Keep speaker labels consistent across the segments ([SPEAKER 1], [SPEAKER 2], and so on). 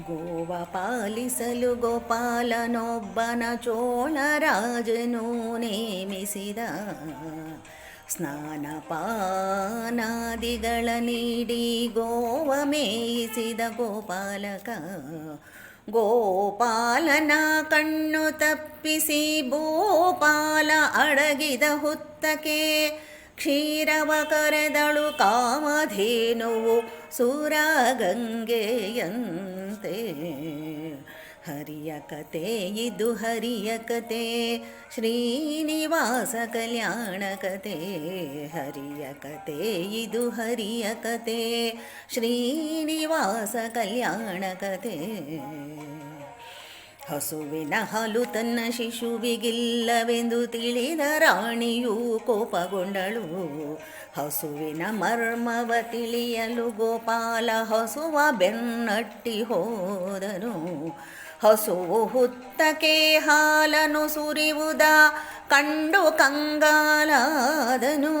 [SPEAKER 1] ಗೋವ ಪಾಲಿಸಲು ಗೋಪಾಲನೊಬ್ಬನ ಚೋಳರಾಜನು ನೇಮಿಸಿದ ಸ್ನಾನ ಪಾನಾದಿಗಳ ನೀಡಿ ಗೋವ ಮೇಯಿಸಿದ ಗೋಪಾಲಕ. ಗೋಪಾಲನ ಕಣ್ಣು ತಪ್ಪಿಸಿ ಭೂಪಾಲ ಅಡಗಿದ ಹುತ್ತಕ್ಕೆ ಕ್ಷೀರವ ಕರೆದಳು ಕಾಮಧೇನುವು ಸುರಗಂಗೆಯಂತೆ. ಹರಿಯ ಕತೆ ಇದು ಹರಿಯ ಕತೆ, ಶ್ರೀನಿವಾಸ ಕಲ್ಯಾಣ ಕತೆ. ಹರಿಯ ಕತೆ ಇದು ಹರಿಯ ಕತೆ, ಶ್ರೀನಿವಾಸ ಕಲ್ಯಾಣ ಕತೆ. ಹಸುವಿನ ಹಾಲು ತನ್ನ ಶಿಶುವಿಗಿಲ್ಲವೆಂದು ತಿಳಿದ ರಾಣಿಯು ಕೋಪಗೊಂಡಳು. ಹಸುವಿನ ಮರ್ಮವ ತಿಳಿಯಲು ಗೋಪಾಲ ಹಸುವ ಬೆನ್ನಟ್ಟಿ ಹೋದನು. ಹಸುವು ಹುತ್ತಕ್ಕೆ ಹಾಲನು ಸುರಿವುದ ಕಂಡು ಕಂಗಾಲಾದನು.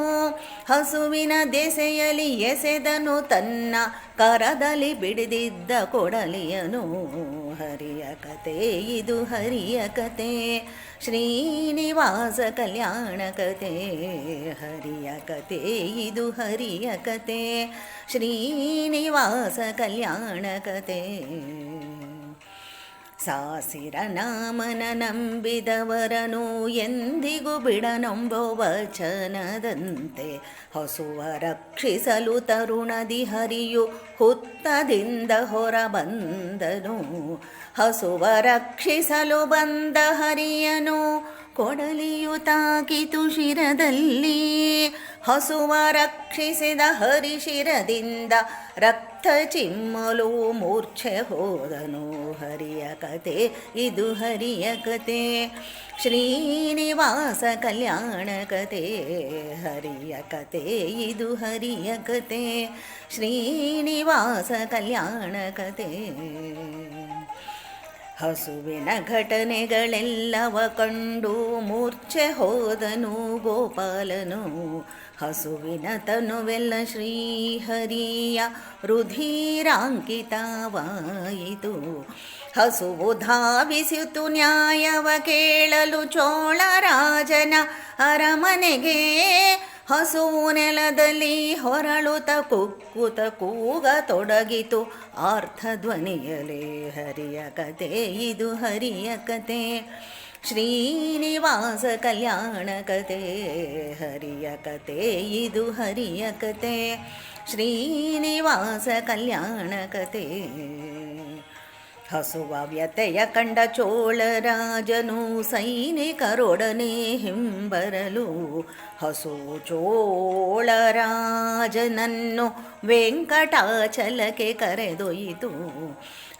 [SPEAKER 1] ಹಸುವಿನ ದೆಸೆಯಲ್ಲಿ ಎಸೆದನು ತನ್ನ ಕರದಲ್ಲಿ ಬಿಡಿದಿದ್ದ ಕೊಡಲಿಯನು. ಹರಿಯ ಕತೆ ಇದು, ಹರಿಯ ಕತೆ. ಶ್ರೀನಿವಾಸ ಕಲ್ಯಾಣ ಕತೆ. ಹರಿಯ ಕತೆ ಇದು, ಹರಿಯ ಕತೆ. ಶ್ರೀನಿವಾಸ ಕಲ್ಯಾಣ ಕತೆ. ಸಾಸಿರ ನಾಮನ ನಂಬಿದವರನು ಎಂದಿಗೂ ಬಿಡನೊಂಬೋ ವಚನದಂತೆ. ಹಸುವ ರಕ್ಷಿಸಲು ತರುಣದಿ ಹರಿಯು ಹುತ್ತದಿಂದ ಹೊರ ಬಂದನು ಹಸುವ ರಕ್ಷಿಸಲು ಬಂದ ಹರಿಯನು, ಕೊಡಲಿಯು ತಾಕಿತು ಶಿರದಲ್ಲಿ. ಹಸುವ ರಕ್ಷಿಸಿದ ಹರಿಶಿರದಿಂದ ರಕ್ತ ಚಿಮ್ಮಲು ಮೂರ್ಛೆ ಹೋದನು. ಹರಿಯ ಕತೆ, ಇದು ಹರಿಯ ಕತೆ. ಶ್ರೀನಿವಾಸ ಕಲ್ಯಾಣ ಕತೆ. ಹರಿಯ ಕತೆ, ಇದು ಹರಿಯ ಕತೆ. ಶ್ರೀನಿವಾಸ ಕಲ್ಯಾಣ ಕತೆ. ಹಸುವಿನ ಘಟನೆಗಳೆಲ್ಲವ ಕಂಡು ಮೂರ್ಛೆ ಹೋದನು ಗೋಪಾಲನು. ಹಸುವಿನ ತನುವೆಲ್ಲ ಶ್ರೀಹರಿಯ ರುಧಿರಾಂಕಿತವಾಯಿತು. ಹಸುವು ಧಾವಿಸಿತು ನ್ಯಾಯವ ಕೇಳಲು ಚೋಳರಾಜನ ಅರಮನೆಗೆ. ಹಸುವು ನೆಲದಲ್ಲಿ ಹೊರಳುತ ಕುಕ್ಕುತ ಕೂಗ ತೊಡಗಿತು. ಆರ್ಥಧ್ವನಿಯಲೇ ಹರಿಯ ಕತೆ, ಇದು ಹರಿಯ ಕತೆ. ಶ್ರೀನಿವಾಸ ಕಲ್ಯಾಣ ಕತೆ ಹರಿಯ ಕತೆ ಇದು ಹರಿಯ ಕತೆ ಶ್ರೀನಿವಾಸ ಕಲ್ಯಾಣ ಕತೆ ಹಸುವ ವ್ಯತೆಯ ಕಂಡ ಚೋಳರಾಜನು ಸೈನಿಕರೊಡನೆ ಹಿಂಬರಲು. ಹಸು ಚೋಳರಾಜನನ್ನು ವೆಂಕಟಾಚಲಕ್ಕೆ ಕರೆದೊಯ್ಯಿತು.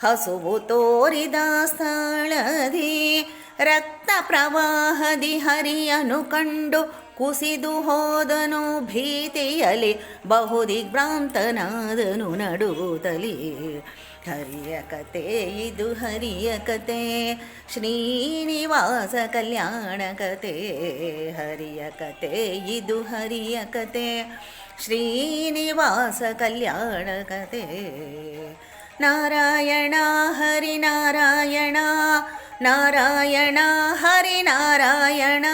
[SPEAKER 1] ಹಸುವು ತೋರಿದ ಸ್ಥಳದಿ ರಕ್ತ ಪ್ರವಾಹದಿ ಹರಿಯನು ಕಂಡು ಕುಸಿದು ಹೋದನು ಭೀತಿಯಲಿ ಬಹುದಿಗ್ಭ್ರಾಂತನಾದನು ನಡುವುದಲಿ ಹರಿಯ ಕತೆ, ಇದು ಹರಿಯ ಕತೆ, ಶ್ರೀನಿವಾಸ ಕಲ್ಯಾಣ ಕತೆ. ಹರಿಯ ಕತೆ, ಇದು ಹರಿಯ ಕತೆ, ಶ್ರೀನಿವಾಸ ಕಲ್ಯಾಣ ಕತೆ. ನಾರಾಯಣ, ಹರಿನಾರಾಯಣ ನಾರಾಯಣ ಹರಿನಾರಾಯಣ